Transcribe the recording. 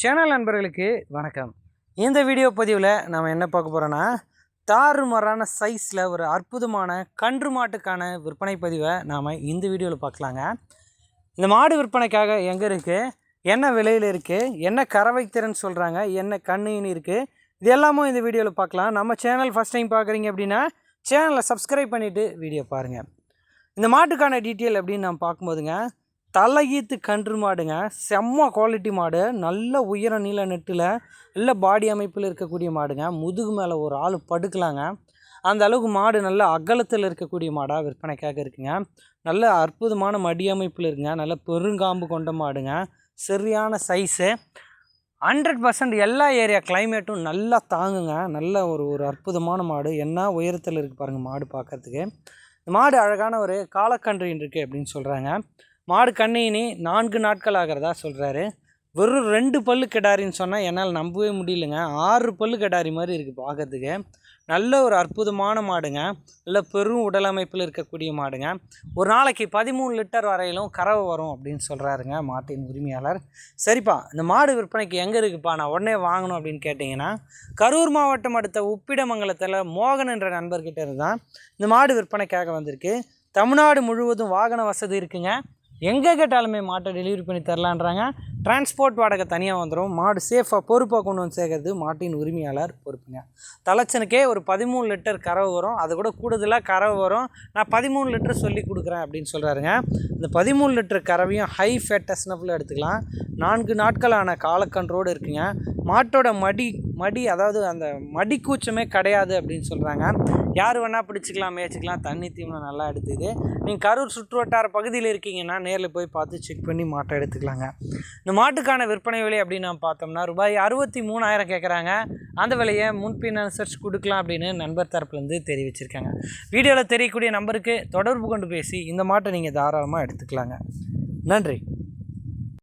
Channel நண்பர்களுக்கு வணக்கம். இந்த வீடியோ பதிவில் நம்ம என்ன பார்க்க போகிறோன்னா தாறுமாறான சைஸில் ஒரு அற்புதமான கன்று மாட்டுக்கான விற்பனை பதிவை நாம் இந்த வீடியோவில் பார்க்கலாங்க. இந்த மாடு விற்பனைக்காக எங்கே இருக்குது என்ன விலையில் இருக்குது என்ன கறவை திறன் சொல்கிறாங்க என்ன கண்ணுன்னு இருக்குது இது எல்லாமும் இந்த வீடியோவில் பார்க்கலாம். நம்ம சேனல் ஃபஸ்ட் டைம் பார்க்குறீங்க அப்படின்னா சேனலை சப்ஸ்கிரைப் பண்ணிவிட்டு வீடியோ பாருங்கள் இந்த மாட்டுக்கான டீட்டெயில் அப்படின்னு நம்ம பார்க்கும்போதுங்க தலையீத்து கன்று மாடுங்க. செம்ம குவாலிட்டி மாடு. நல்ல உயர நீள நெட்டில் நல்ல பாடி அமைப்பில் இருக்கக்கூடிய மாடுங்க. முதுகு மேலே ஒரு ஆள் படுக்கலாங்க. அந்த அளவுக்கு மாடு நல்ல அகலத்தில் இருக்கக்கூடிய மாடாக விற்பனைக்காக இருக்குங்க. நல்ல அற்புதமான மடி அமைப்பில் இருக்குங்க. நல்ல பெருங்காம்பு கொண்ட மாடுங்க. சரியான சைஸு ஹண்ட்ரட் பர்சன்ட் எல்லா ஏரியா கிளைமேட்டும் நல்லா தாங்குங்க. நல்ல ஒரு ஒரு அற்புதமான மாடு. என்ன உயரத்தில் இருக்குது பாருங்கள் மாடு பார்க்குறதுக்கு. இந்த மாடு அழகான ஒரு காலக்கன்று இருக்குது அப்படின்னு சொல்கிறாங்க மாடு கண்ணையினி நான்கு நாட்கள் ஆகிறதா சொல்கிறாரு வெறும் ரெண்டு பல்லு கிடாரின்னு சொன்னால் என்னால் நம்பவே முடியலங்க. ஆறு பல்லு கிடாரி மாதிரி இருக்குது பார்க்கறதுக்கு நல்ல ஒரு அற்புதமான மாடுங்க. நல்ல பெரும் உடல் அமைப்பில் இருக்கக்கூடிய மாடுங்க. ஒரு நாளைக்கு பதிமூணு லிட்டர் வரையிலும் கறவை வரும் அப்படின்னு சொல்கிறாருங்க மாட்டின் உரிமையாளர். சரிப்பா இந்த மாடு விற்பனைக்கு எங்கே இருக்குப்பா? நான் உடனே வாங்கணும் அப்படின்னு கேட்டிங்கன்னா கரூர் மாவட்டம் அடுத்த உப்பிடமங்கலத்தில் மோகன் என்ற நண்பர்கிட்ட இருந்தால் இந்த மாடு விற்பனைக்காக வந்திருக்கு. தமிழ்நாடு முழுவதும் வாகன வசதி இருக்குங்க. எங்கே கேட்டாலுமே மாட்டை டெலிவரி பண்ணி தரலான்றாங்க. டிரான்ஸ்போர்ட் வாடகை தனியாக வந்துடும் மாடு சேஃபாக பொறுப்பாக கொண்டு வந்து சேர்க்கறது மாட்டின் உரிமையாளர் பொறுப்புங்க. தலைச்சனுக்கே ஒரு பதிமூணு லிட்டர் கறவை வரும். அது கூட கூடுதலாக கறவை வரும். நான் பதிமூணு லிட்டர் சொல்லி கொடுக்குறேன் அப்படின்னு சொல்கிறாருங்க இந்த பதிமூணு லிட்டர் கறவையும் ஹை ஃபேட்டஸ்னப்பில் எடுத்துக்கலாம். நான்கு நாட்களான காலக்கன்றோடு இருக்குங்க. மாட்டோட மடி மடி அதாவது அந்த மடிக்கூச்சமே கிடையாது அப்படின்னு சொல்கிறாங்க யார் வேணால் பிடிச்சிக்கலாம் மேய்ச்சிக்கலாம் தண்ணி தீவனம் நல்லா எடுத்துது. நீங்கள் கரூர் சுற்றுவட்டார பகுதியில் இருக்கீங்கன்னா நேரில் போய் பார்த்து செக் பண்ணி மாட்டை எடுத்துக்கலாங்க. இந்த மாட்டுக்கான விற்பனை விலை அப்படின்னு நம்ம பார்த்தோம்னா ரூபாய் அறுபத்தி மூணாயிரம் கேட்குறாங்க அந்த விலையை முன்பின் அனுசரித்து கொடுக்கலாம் அப்படின்னு நண்பர் தரப்புலேருந்து தெரிவிச்சிருக்காங்க. வீடியோவில் தெரியக்கூடிய நம்பருக்கு தொடர்பு கொண்டு பேசி இந்த மாட்டை நீங்கள் தாராளமாக எடுத்துக்கலாங்க. நன்றி.